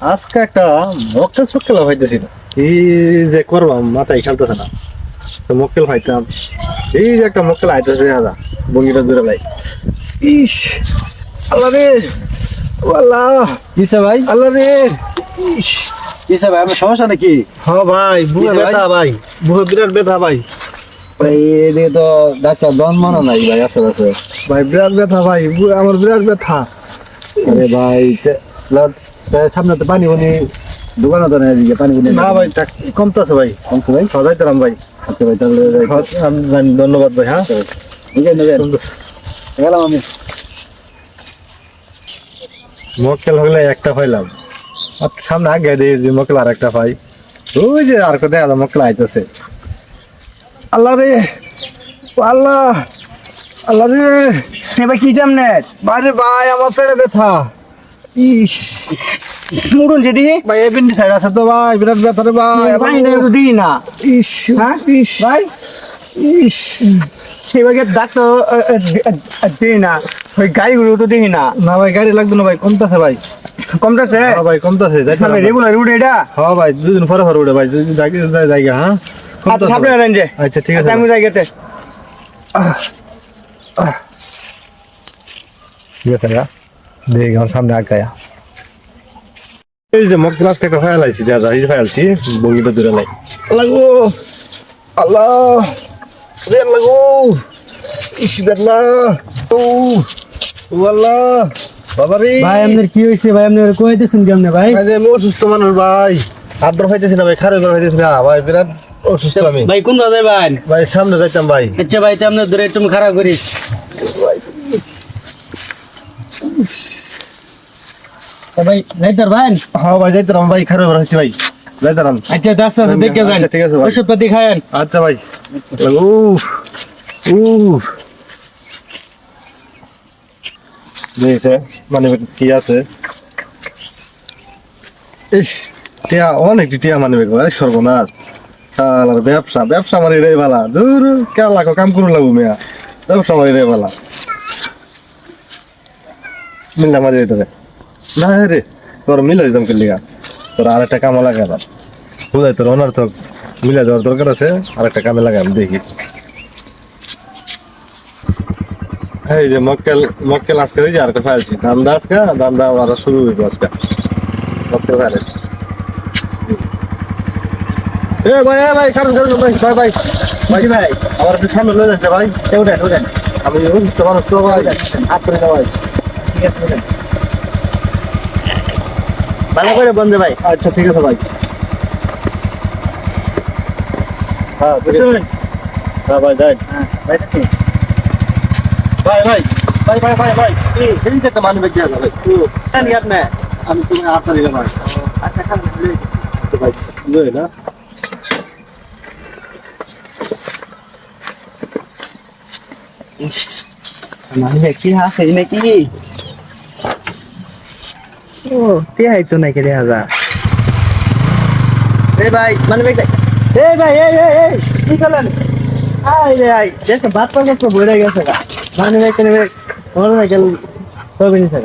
আজকে একটা মক্কেল চক্কেল হইতেছিল। এই যে করবাম মাথায় খেলতেছে না। তো মক্কেল হইতাম এই যে একটা মক্কেল আইতেছে দাদা বঙ্গিটা দূরে লাই। ইস আল্লাহ রে আল্লাহ। কিসে ভাই? আল্লাহ রে। ইস কিসে ভাই আমার সমস্যা নাকি? হ ভাই ভাই? ব্যথা ভাই। বুকে বিরাট ব্যথা ভাই। ভাই এদিকে তো ডাক্তার দন মনে নাই ভাই আসলে আছে ভাই বিরাট ব্যথা ভাই আমার বিরাট ব্যথা আরে ভাই সামনে তো পানি উনি দোকানে তো নেই এদিকে পানি উনি না ভাই কমতাছে ভাই। কমছে ভাই? সদাইতাম ভাই। আচ্ছা ভাই তাহলে হ্যাঁ, আমি ধন্যবাদ ভাই হ্যাঁ। নেবেন। গেলাম আমি। মক্কেল হলে একটা পাইলাম। সামনে আগে দিয়ে যে মক্কেল আর একটা পাই। ওই যে আর কোথায় আলাদা মক্কেল আইতেছে। আল্লাহ রে আল্লাহ। আল্লাহ রে। সে ভাই কি জামনে? বাইরে ভাই আমার পেটে ব্যথা। ইস। মুড়ুন যেদি ভাই এপিন্ডি সাইড আছে তো ভাই বিরাট ব্যথা রে ভাই নেই তো দিই না। ইস হ্যাঁ? ইস। ভাই? ইস। সেবাকে ডাক্তার দিই না। ওই গাড়িগুলো তো দিই না। না ভাই গাড়ি লাগবে না ভাই কমতাছে ভাই। কমতেছে? হ্যাঁ ভাই কমতাছে যাইতে সামনে রেগুলার রুট এটা? হ্যাঁ ভাই দুদিন পরে পরে উঠে ভাই জায়গা জায়গা হ্যাঁ? আচ্ছা সামনে ভাই। রেঞ্জে আচ্ছা ঠিক আছে আচ্ছা আমি জায়গাতে। ঠিক আছে দেখি আমার সামনে আগায়া। এই যে মক গ্লাস থেকে ফায়াল আইছি দাদা এই যে ফায়ালছি বঙ্গিটা দূরে নাই লাগো আল্লাহ বের লাগো ইস বেরলা ও আল্লাহ বাবা রে। ভাই আপনার কি হয়েছে ভাই আপনার কইতেছেন কেমনে ভাই? আমি অসুস্থ মানুষ ভাই। হাত ধর হইতেছি না ভাই খারে ধর হইতেছি না। ভাই বিরাট অসুস্থ আমি। ভাই কোন রাজা ভাই ভাই সামনে যাইতাম ভাই। আচ্ছা ভাই তো আপনার ধরে একটু খারাপ করিস। ভাই লাইটার ভাই? হ্যাঁ ভাই যাইতাম ভাই খারে ধর হইছি ভাই। যাইতাম আচ্ছা ডাক্তার দেখে যান। আচ্ছা, ঠিক আছে ভাই। ওষুধ পাতি খায়েন। আচ্ছা ভাই। উ উ দেখে মানে কি আছে? ইস টিয়া অনেক টিয়া মানে ভাই সর্বনাশ। শালার ব্যবসা ব্যবসা আমার এটাই ভালা দূর কে লাগো কাম করু লাগু মেয়া। ব্যবসা আমার এটাই ভালা মিল্লা মাঝে না রে, তোর মিলে দিতাম কেলিগা তোর আর একটা কামা লাগে না বুঝাই তোর তো মিলে দেওয়ার দরকার আছে আর একটা কামে লাগাই দেখি। এই যে মক্কেল মক্কেল আজকে ওই যে আরেকটা ফাইলছি দাম দা আজকে দাম দা আর শুরু হইব আজকে। মক্কেল ফাইলস এ ভাই এ ভাই কারণ কারণ ভাই ভাই ভাই। ভাই ভাই, আমার একটু সামনে লয়ে যাচ্ছে ভাই। উঠেন উঠেন। আমি অসুস্থ মানুষ তো, ভাই, হাত করে ভাই। ঠিক আছে ভালো করে বন্ধু ভাই। আচ্ছা ঠিক আছে ভাই। হ্যাঁ ঠিক আছে। হ্যাঁ ভাই যাই। ভাই ভাই ভাই ভাই ভাই ভাই ভাই। এই যে তো মানুষ বেঁচে আছে ভাই জানি আপনি। আমি তুমি হাতটা দিলে আচ্ছা খাবেন ভাই লই না। মানুষ কি হাসে নাকি? ও তেহাই তো নাকি দেখা যা এই ভাই মানে এই ভাই, এই এই কি করলেন আই রে, আই, দেখো বাদ পা তো বইরা গেছে মানে ভাই কেন বড় না গেল সব নিছে